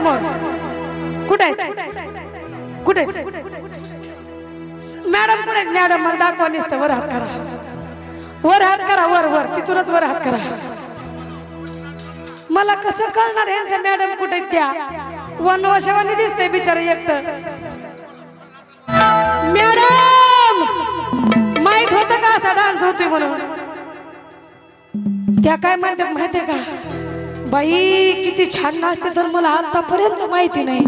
समोर. कुठे? कुठे? मॅडम कुठे? मॅडम मला दाखवा नसतं वर हात करा. वर हात करा वर वर. तिथूनच वर हात करा. मला कसं कळणार यांच्या मॅडम कुठे आहेत त्या? वनवाशावानी दिसते बिचारे एकट मॅडम! माहीत होतं का असा डान्स होतोय म्हणून? त्या काय म्हणतात माहितीये का? बाई किती छान नाचते तर मला आतापर्यंत माहिती नाही.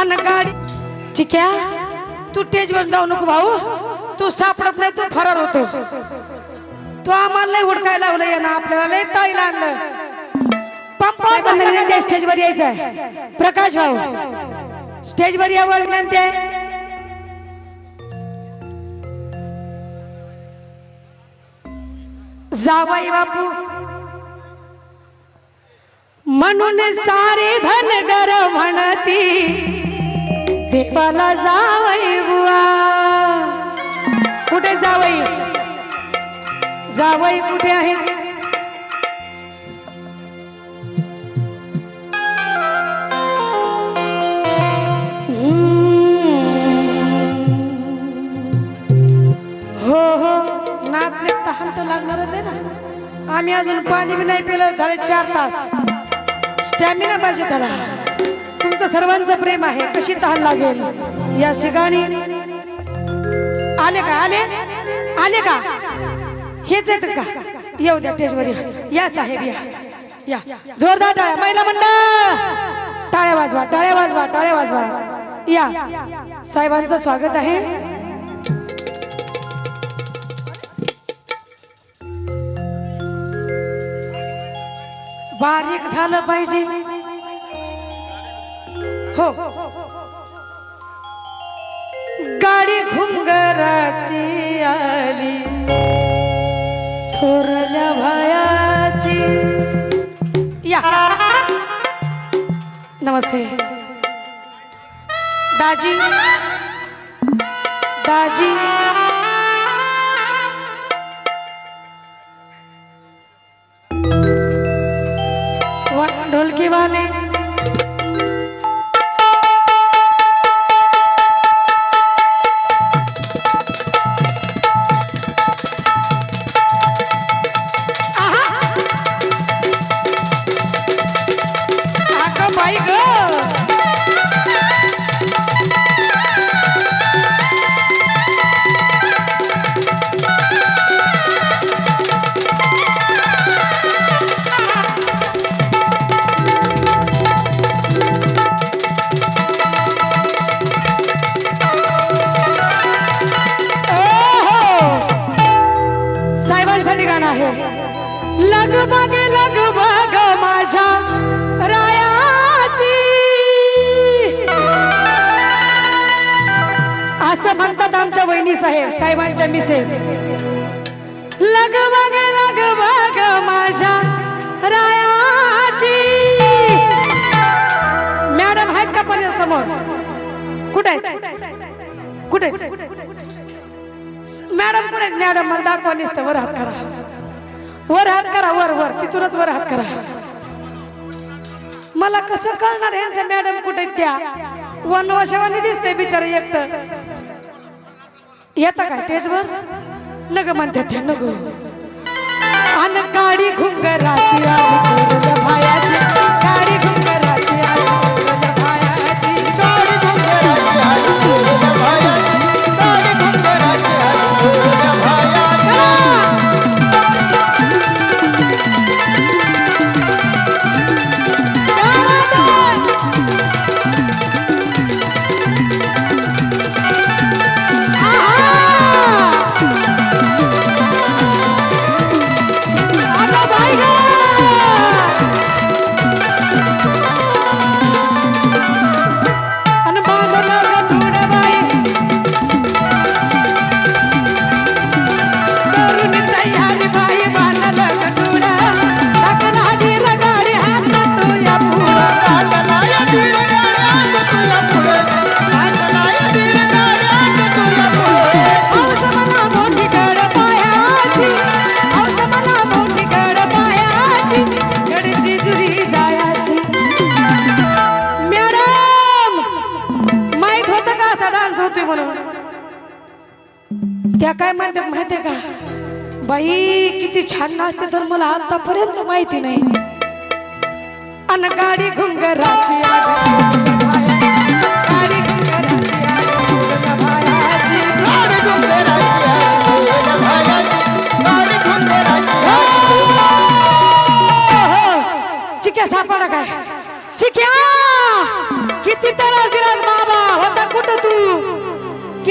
अन गाडी चिक्या तू स्टेजवर जाऊ नको भाऊ. तू सापडत नाही तू फरार होतो. तू आम्हाला लय हुडकायला लावलं या ना आपल्याला लय ताईला आणलं. पंपा स्टेजवर यायचंय. प्रकाश भाऊ स्टेजवर यावं विनंती आहे. जावाई बापू. म्हणून सारे धनगर म्हणती देवाला जावई बुवा. कुठे जावई? जावई कुठे आहे? हो हो. नाचले तहान तर लागणारच आहे ना. आम्ही अजून पाणी बी नाही पिलं झाले चार तास. स्टॅमिना पाहिजे त्याला. तुमचं सर्वांचं प्रेम आहे. कशी तहान लागेल? याच ठिकाणी. आले का? आले? आले का? हेच येत का? येऊ द्या स्टेजवर या. या साहेब या. या. जोरदार टाळ्या. महिला मंडळ! टाळ्या वाजवा टाळ्या वाजवा टाळ्या वाजवा. या. साहेबांचं स्वागत आहे. बारीक झालं पाहिजे. हो. गाडी घुंगराची आली. थोरल्या भयाची या. नमस्ते. दाजी. दाजी. जीवाने आहे वहिनी साहेब साहेबांच्या मिसेस लगबग लगबग माझ्या रायाची. मॅडम आहेत का पण समोर? कुठे कुठे मॅडम कुठे आहेत? मॅडम मला दाखवा निसत वर हात करा. वर हात करा वर वर. तिथूनच वर हात करा. मला कसं कळणार यांच्या मॅडम कुठे आहेत त्या? वनवाशवानी दिसते बिचारे एकटं. येता काय? स्टेजवर नग म्हणते ते नग. अन गाडी घुंगराची आली ना म्हणून. त्या काय म्हणतात माहितीये का? बाई किती छान नाचते तर मला आतापर्यंत माहिती नाही. अन गाडी घुंगराची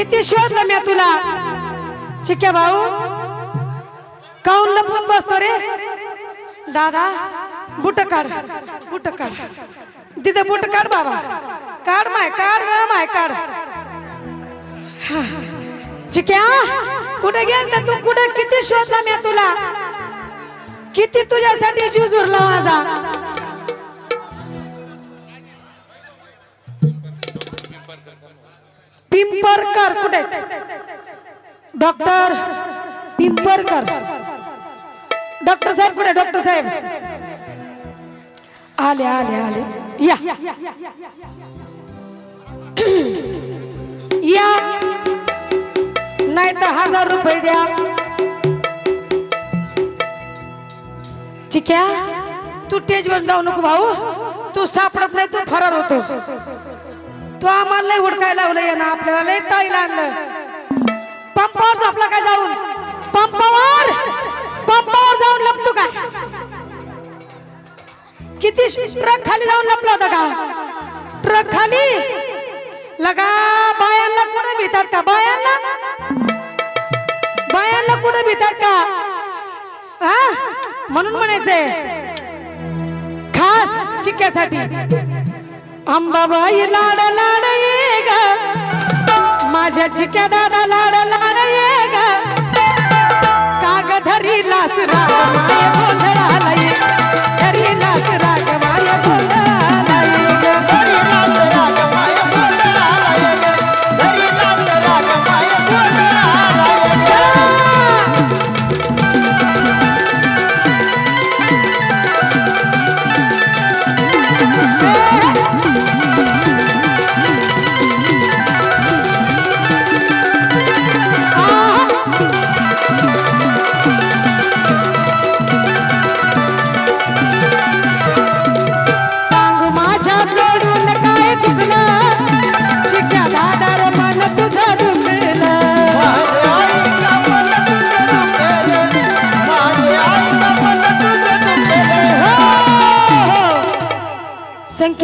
किती शोधलं मी तुला? चिक्या भाऊ काऊन लपून बसतो रे? दादा बुट काढ बुट काढ. तिथे बुट काढ बाबा. काढ माय काढ ग माय काढ. चिक्या कुठे गेल तर तू? कुठे किती शोधला मी तुला? किती तुझ्यासाठी जीव झुरला माझा? पिंपरकर कुठे? डॉक्टर पिंपरकर. डॉक्टर साहेब कुठे? डॉक्टर साहेब. आले आले आले. या. या. नाही तर हजार रुपये द्या. चिक्या तू स्टेजवर जाऊ नको भाऊ. तू सापडत नाही तू फरार होतो. लय उडकाय लावलं यानं आपल्याला लय ताईला आणलं. पंपावर झोपला काय जाऊन? पंपावर? पंपावर जाऊन लपतो का? किती ट्रक खाली जाऊन लपला होता का? ट्रक खाली? लगा बायांना कुठे भीतात का? बायांना? बायांना कुठे भीतात का? हा म्हणून म्हणायचंय खास चिक्क्यासाठी. अंबाबाई लाड लाड ये ग. माझ्या चिक्या दादा लाड लाड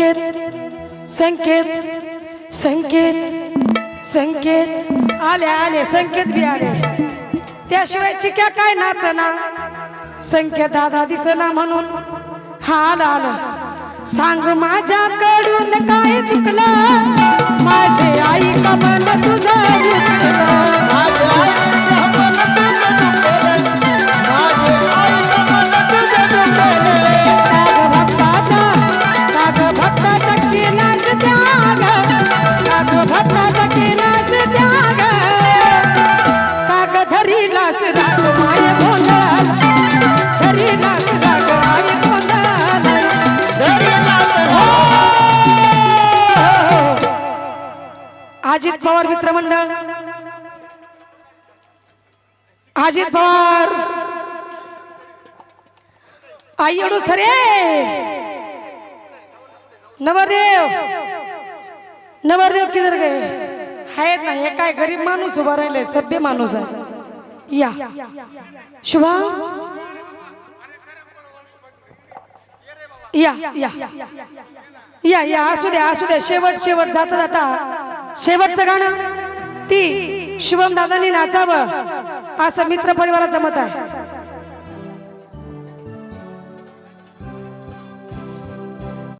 संकेत संकेत संकेत संकेत. आले आले संकेत बी आले. त्याशिवाय चिक्या काय नाचना? संकेत दादा दिसना म्हणून. हा आलं आलं. सांग माझ्याकडून काय चुकलं? माझे पवार मित्रमंडळ अजित पवार. आई अडू सरे. नवरदेव. नवरदेव किधर गए? आहेत ना हे काय गरीब माणूस उभा राहिले सभ्य माणूस आहे. या. शुभा. या या. या या. असू द्या असू द्या. शेवट शेवट जाता जाता. शेवटचं गाणं. ती शुभम दादानी नाचावं असं मित्र परिवाराचं मत आहे.